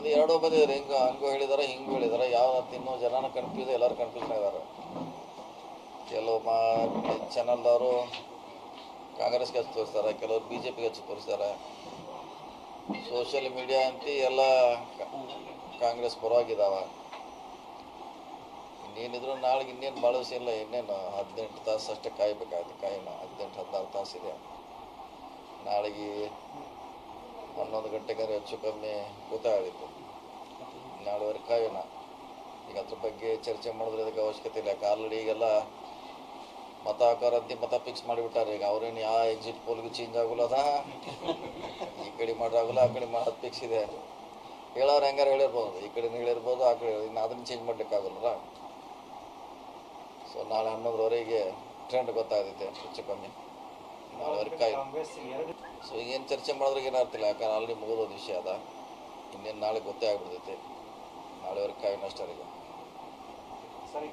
ಮಂದಿ ಎರಡೂ ಬಂದಿದ್ದಾರೆ ಹಿಂಗ ಹಂಗೂ ಹೇಳಿದಾರೆ, ಹಿಂಗೂ ಹೇಳಿದಾರೆ. ಯಾವ ತಿನ್ನೋ ಜನನ ಕನ್ಫ್ಯೂಸ್ ಎಲ್ಲರೂ ಕನ್ಫ್ಯೂಸ್ ಇದ್ದಾರೆ ಕೆಲವು ಮಾ ಚಾನಲ್ದವರು ಕಾಂಗ್ರೆಸ್ಗೆ ಹಚ್ಚಿ ತೋರಿಸ್ತಾರೆ, ಕೆಲವರು ಬಿ ಜೆ ಪಿಗೆ ಹಚ್ಚಿ ತೋರಿಸ್ತಾರೆ. ಸೋಷಿಯಲ್ ಮೀಡಿಯಾ ಅಂತ ಎಲ್ಲ ಕಾಂಗ್ರೆಸ್ ಪರವಾಗಿದ್ದಾವೆ ಇನ್ನೇನಿದ್ರು ನಾಳೆಗೆ ಇನ್ನೇನು ಭಾಳ ದಿವಸ ಇಲ್ಲ, ಇನ್ನೇನು ಹದಿನೆಂಟು ತಾಸು ಅಷ್ಟೇ ಕಾಯಬೇಕಾಗುತ್ತೆ ಕಾಯಿನ ಹದಿನೆಂಟು, ಹದಿನಾರು ತಾಸು ಇದೆ. ನಾಳೆಗೆ ಹನ್ನೊಂದು ಗಂಟೆಗಾರ ಹೆಚ್ಚು ಕಮ್ಮಿ ಗೊತ್ತಾಗಿತ್ತು ನಾಳೆವರೆಗೆ ಕಾಯೋಣ. ಈಗ ಅದ್ರ ಬಗ್ಗೆ ಚರ್ಚೆ ಮಾಡಿದ್ರೆ ಅದಕ್ಕೆ ಅವಶ್ಯಕತೆ ಇಲ್ಲ. ಯಾಕೆ ಆಲ್ರೆಡಿ ಈಗೆಲ್ಲ ಮತ ಹಾಕೋರು ಅಂತಿ ಮತ ಫಿಕ್ಸ್ ಮಾಡಿಬಿಟ್ಟಾರೆ. ಈಗ ಅವ್ರೇನು ಯಾವ ಎಕ್ಸಿಟ್ ಪೋಲ್ಗೂ ಚೇಂಜ್ ಆಗಲ್ಲ ಅದ? ಈ ಕಡೆ ಮಾಡೋದಾಗಲ್ಲ ಆ ಕಡೆ ಮಾಡೋದು ಫಿಕ್ಸ್ ಇದೆ. ಹೇಳೋರು ಹೆಂಗಾರು ಹೇಳಿರ್ಬೋದು. ಈ ಕಡೆ ಹೇಳಿರ್ಬೋದು, ಆ ಕಡೆ ಇನ್ನು ಅದನ್ನು ಚೇಂಜ್ ಮಾಡಲಿಕ್ಕಾಗಲ್ಲ ಸೊ ನಾಳೆ ಹನ್ನೊಂದರವರೆಗೆ ಟ್ರೆಂಡ್ ಗೊತ್ತಾಗುತ್ತೆ, ಹೆಚ್ಚು ಕಮ್ಮಿ. ಕಾಯಿ ಕಾಂಗ್ರೆಸ್ ಸೊ ಏನು ಚರ್ಚೆ ಮಾಡಿದ್ರೆ ಏನಾಗ್ತಿಲ್ಲ ಯಾಕಂದ್ರೆ ಆಲ್ರೆಡಿ ಮುಗಿದೋದು ವಿಷಯ ಅದ. ಇನ್ನೇನು ನಾಳೆ ಗೊತ್ತೇ ಆಗ್ಬಿಡ್ತೈತೆ. ಕಾಯೋಣ ಅಷ್ಟೇ ಈಗ. ಸರ್